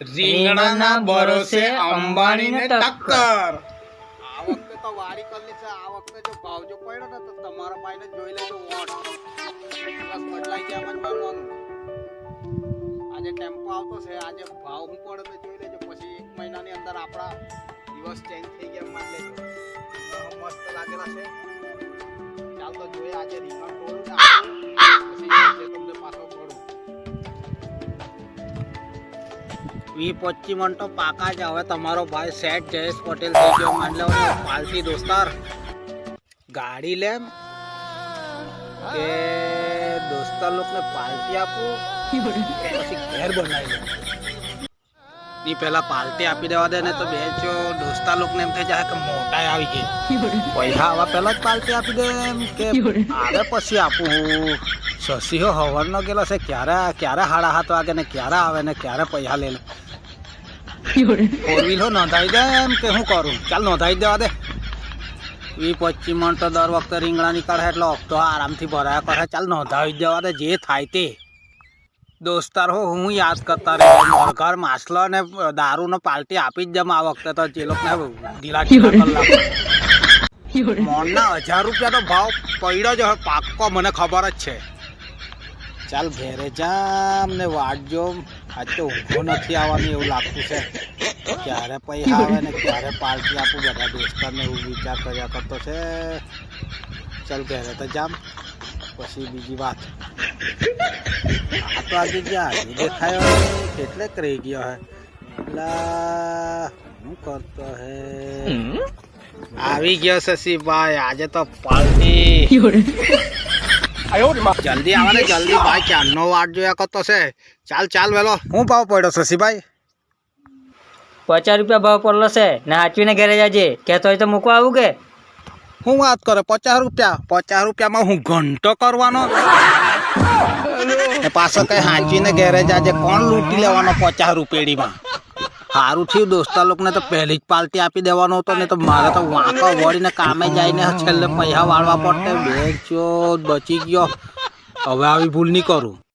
રીંગણાના ભરોસે અંબાણીને ટક્કર. આ વખતે તો વારી કરલી છે આ વખતે જો ભાવ જો પડ્યો ને તો તમારા ભાઈને જોઈ લેજો વોટ. બસ બદલાઈ ગયા મન જ આજે ટેમ્પો આવતો છે આજે ભાવ હું પડે તો જોઈ લેજો. પછી એક મહિનાની અંદર આપણા દિવસ ચેન્જ થઈ ગયા માન લેજો. મસ્ત લાગેલા છે. ચાલ તો જોઈએ આજે રીંગણ તોડું વી પચી મણ તો પાકા જ. હવે તમારો ભાઈ સેટ જયેશ પટેલ થઈ ગયો માન લો પાલતી દોસ્તાર. ગાડી લેમ કે દોસ્તાર લોકોને પાલટી આપું. પછી ઘેર બનાવી લઉં ની પહેલા પાલટી આપી દેવા દે ને તો બે જો દોસ્તાર લોકોને એમ થઈ જાય કે મોટા આવી ગઈ. પૈસા આવા પહેલા જ પાલટી આપી દે એમ કે આવે પછી આપું હો. હવરનો ગયેલો છે, ક્યારે ક્યારે હાડા હાથ વાગે ને ક્યારે આવે ને ક્યારે પૈસા લે લે રીંગણા નીકળે એટલે હપ્તો આરામથી ભરાયા ચાલ નોંધાવી દોસ્તાર હો, હું યાદ કરતા રહે. ઘર માછલો ને દારૂ ને પાલટી આપી જ જમ આ વખતે તો. જે લોકોને ઢીલા ઢીલા કલાક હજાર રૂપિયા તો ભાવ પડ્યો જ પાક્કો મને ખબર જ છે. ચાલ, ઘેરે જામ ને વાટજો આજ તો ઊંઘો નથી આવવાની એવું લાગતું છે. ક્યારે પૈસા આવે ને ક્યારે પાર્ટી આપું બધા દોસ્તારને એવું વિચાર કર્યા કરતો છે. ચાલ ઘેરે તો જામ. પછી બીજી વાત. આ તો આજે ગયા આજે દેખાયો કેટલે કરી રહી ગયો હે. એટલે શું કરતો હે? આવી ગયો શશીભાઈ આજે તો પાર્ટી જલ્દી આવે ને જલ્દી ભાઈ ક્યારનો વાટ જોયા કરતો છે? ચાલ ચાલ વેલો. શું ભાવ પડ્યો શશીભાઈ પચાસ રૂપિયા ભાવ પડલો છે. ને હાચવીને ઘરે જાજે. કહેતો હોય તો મૂકવા આવું કે? હું વાત કરે પચાસ રૂપિયા? પચાસ રૂપિયામાં હું ઘંટો કરવાનો? પાછો કઈ હાંચીને ઘેરે જાજે કોણ લૂંટી લેવાનો પચાસ રૂપિયાડીમાં? સારું થયું દોસ્તા લોકોને તો પહેલી જ પાલટી આપી દેવાનો હતો ને તો મારે તો વાંકો વળીને કામે જઈને છેલ્લે પૈસા વાળવા પડતે બે ચો, બચી ગયો. હવે આવી ભૂલ નહીં કરું.